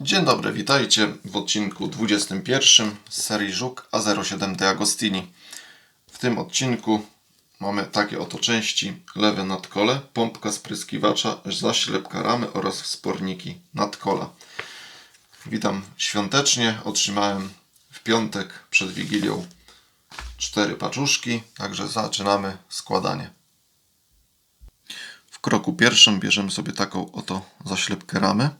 Dzień dobry, witajcie w odcinku 21 z serii Żuk A07 de Agostini. W tym odcinku mamy takie oto części lewe nadkole, pompka spryskiwacza, zaślepka ramy oraz wsporniki nadkola. Witam świątecznie, otrzymałem w piątek przed Wigilią cztery paczuszki, także zaczynamy składanie. W kroku pierwszym bierzemy sobie taką oto zaślepkę ramy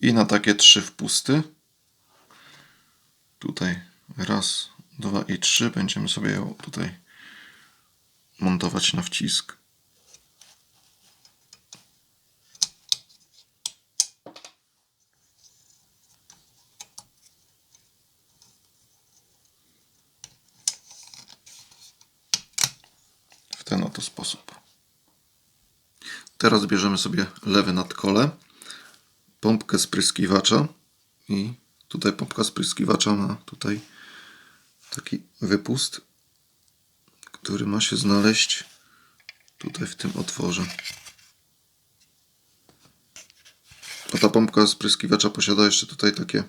i na takie trzy wpusty. Tutaj raz, dwa i trzy. Będziemy sobie ją tutaj montować na wcisk. W ten oto sposób. Teraz bierzemy sobie lewy nadkole pompkę spryskiwacza i tutaj pompka spryskiwacza ma tutaj taki wypust, który ma się znaleźć tutaj w tym otworze. A ta pompka spryskiwacza posiada jeszcze tutaj takie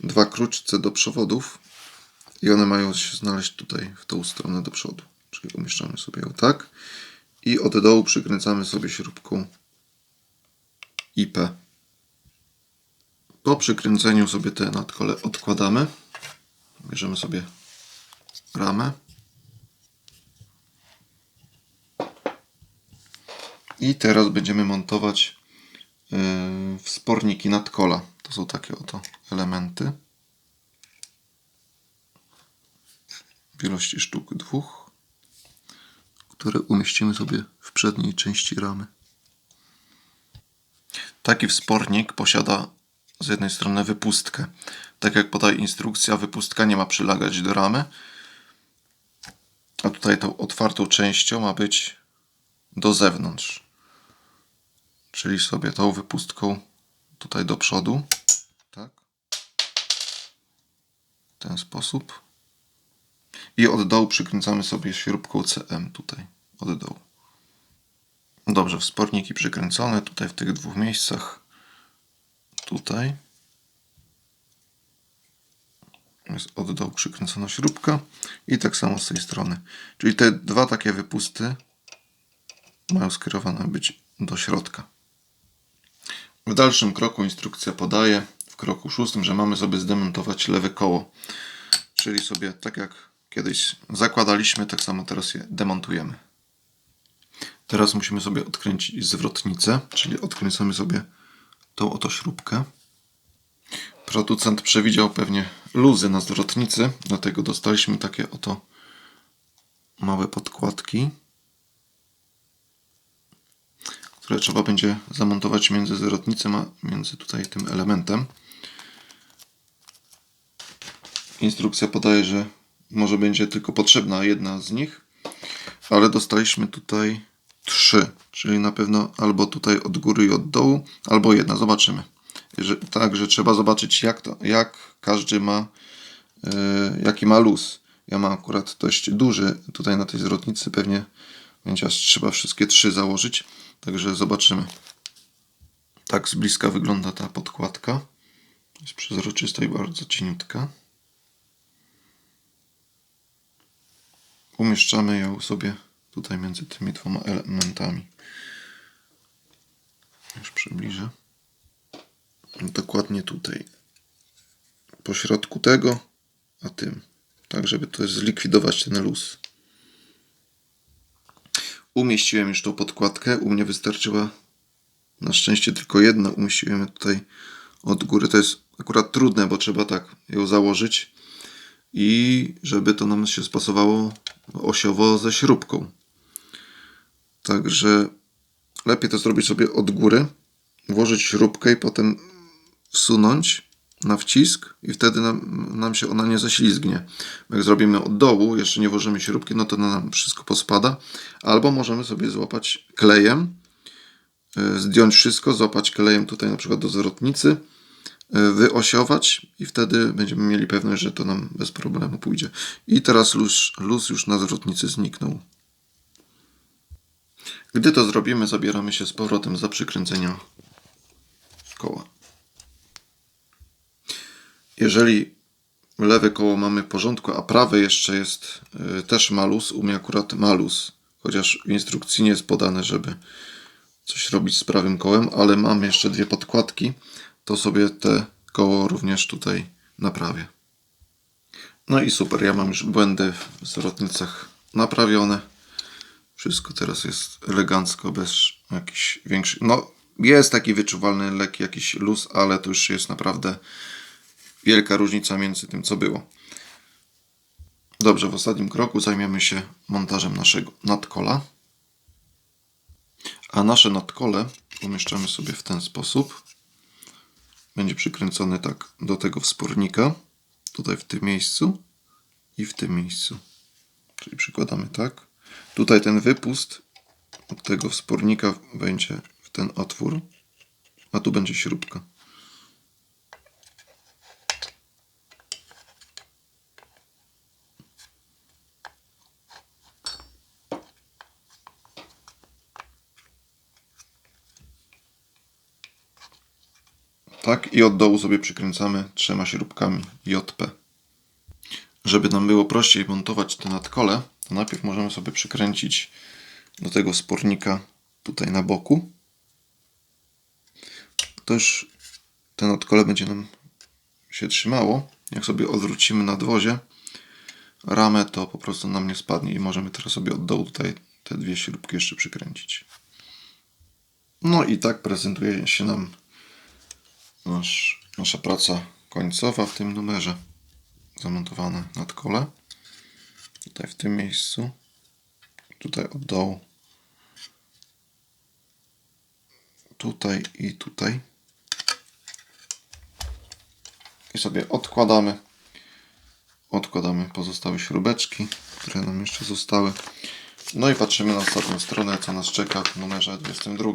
dwa kruczce do przewodów i one mają się znaleźć tutaj w tą stronę do przodu. Czyli umieszczamy sobie ją tak i od dołu przykręcamy sobie śrubką IP. Po przykręceniu sobie te nadkole odkładamy. Bierzemy sobie ramę. I teraz będziemy montować yy, wsporniki nadkola. To są takie oto elementy. W ilości sztuk dwóch, które umieścimy sobie w przedniej części ramy. Taki wspornik posiada z jednej strony wypustkę. Tak jak podaje instrukcja, wypustka nie ma przylegać do ramy. A tutaj tą otwartą częścią ma być do zewnątrz. Czyli sobie tą wypustką tutaj do przodu. Tak. W ten sposób. I od dołu przykręcamy sobie śrubką CM tutaj. Od dołu. Dobrze, wsporniki przykręcone tutaj w tych dwóch miejscach tutaj jest od dołu przykręcona śrubka i tak samo z tej strony. Czyli te dwa takie wypusty mają skierowane być do środka. W dalszym kroku instrukcja podaje w kroku szóstym, że mamy sobie zdemontować lewe koło. Czyli sobie tak jak kiedyś zakładaliśmy, tak samo teraz je demontujemy. Teraz musimy sobie odkręcić zwrotnicę, czyli odkręcamy sobie tą oto śrubkę. Producent przewidział pewnie luzy na zwrotnicy, dlatego dostaliśmy takie oto małe podkładki, które trzeba będzie zamontować między zwrotnicą, a między tutaj tym elementem. Instrukcja podaje, że może będzie tylko potrzebna jedna z nich, ale dostaliśmy tutaj trzy, czyli na pewno albo tutaj od góry i od dołu, albo jedna, zobaczymy. Że, także trzeba zobaczyć jak, to, jak każdy ma, yy, jaki ma luz. Ja mam akurat dość duży tutaj na tej zwrotnicy, pewnie będzie aż trzeba wszystkie trzy założyć, także zobaczymy. Tak z bliska wygląda ta podkładka. Jest przezroczysta i bardzo cieniutka. Umieszczamy ją sobie tutaj między tymi dwoma elementami. Już przybliżę. Dokładnie tutaj. Po środku tego, a tym. Tak, żeby to zlikwidować ten luz. Umieściłem już tą podkładkę. U mnie wystarczyła na szczęście tylko jedna. Umieściłem tutaj od góry. To jest akurat trudne, bo trzeba tak ją założyć i żeby to nam się spasowało osiowo ze śrubką. Także lepiej to zrobić sobie od góry, włożyć śrubkę i potem wsunąć na wcisk i wtedy nam, nam się ona nie ześlizgnie. Jak zrobimy od dołu, jeszcze nie włożymy śrubki, no to nam wszystko pospada. Albo możemy sobie złapać klejem, y, zdjąć wszystko, złapać klejem tutaj na przykład do zwrotnicy, y, wyosiować i wtedy będziemy mieli pewność, że to nam bez problemu pójdzie. I teraz luz, luz już na zwrotnicy zniknął. Gdy to zrobimy, zabieramy się z powrotem za przykręcenia koła. jeżeli lewe koło mamy w porządku, a prawe jeszcze jest y, też malus, u mnie akurat malus, chociaż w instrukcji nie jest podane, żeby coś robić z prawym kołem, ale mam jeszcze dwie podkładki, to sobie te koło również tutaj naprawię. No i super, ja mam już błędy w zwrotnicach naprawione. Wszystko teraz jest elegancko, bez jakichś większych. No, jest taki wyczuwalny lekki jakiś luz, ale to już jest naprawdę wielka różnica między tym, co było. Dobrze, w ostatnim kroku zajmiemy się montażem naszego nadkola. A nasze nadkole umieszczamy sobie w ten sposób. Będzie przykręcony tak do tego wspornika, tutaj w tym miejscu i w tym miejscu. Czyli przykładamy tak. Tutaj ten wypust od tego wspornika będzie w ten otwór, a tu będzie śrubka. Tak, i od dołu sobie przykręcamy trzema śrubkami JP. Żeby nam było prościej montować te nadkole, to najpierw możemy sobie przykręcić do tego spornika tutaj na boku. To już te nadkole będzie nam się trzymało. Jak sobie odwrócimy nadwozie ramę, to po prostu nam nie spadnie i możemy teraz sobie od dołu tutaj te dwie śrubki jeszcze przykręcić. No i tak prezentuje się nam nasz, nasza praca końcowa w tym numerze. Zamontowane nadkole. Tutaj w tym miejscu. Tutaj od dołu. Tutaj i tutaj. I sobie odkładamy. Odkładamy pozostałe śrubeczki, które nam jeszcze zostały. No i patrzymy na ostatnią stronę, co nas czeka w numerze 22.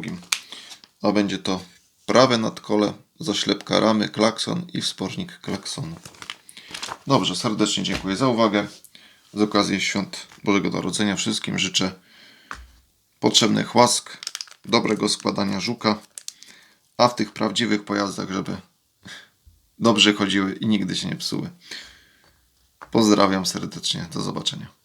A będzie to prawe nadkole, zaślepka ramy, klakson i wspornik klaksonu. Dobrze, serdecznie dziękuję za uwagę. Z okazji świąt Bożego Narodzenia wszystkim życzę potrzebnych łask, dobrego składania żuka, a w tych prawdziwych pojazdach, żeby dobrze chodziły i nigdy się nie psuły. Pozdrawiam serdecznie, do zobaczenia.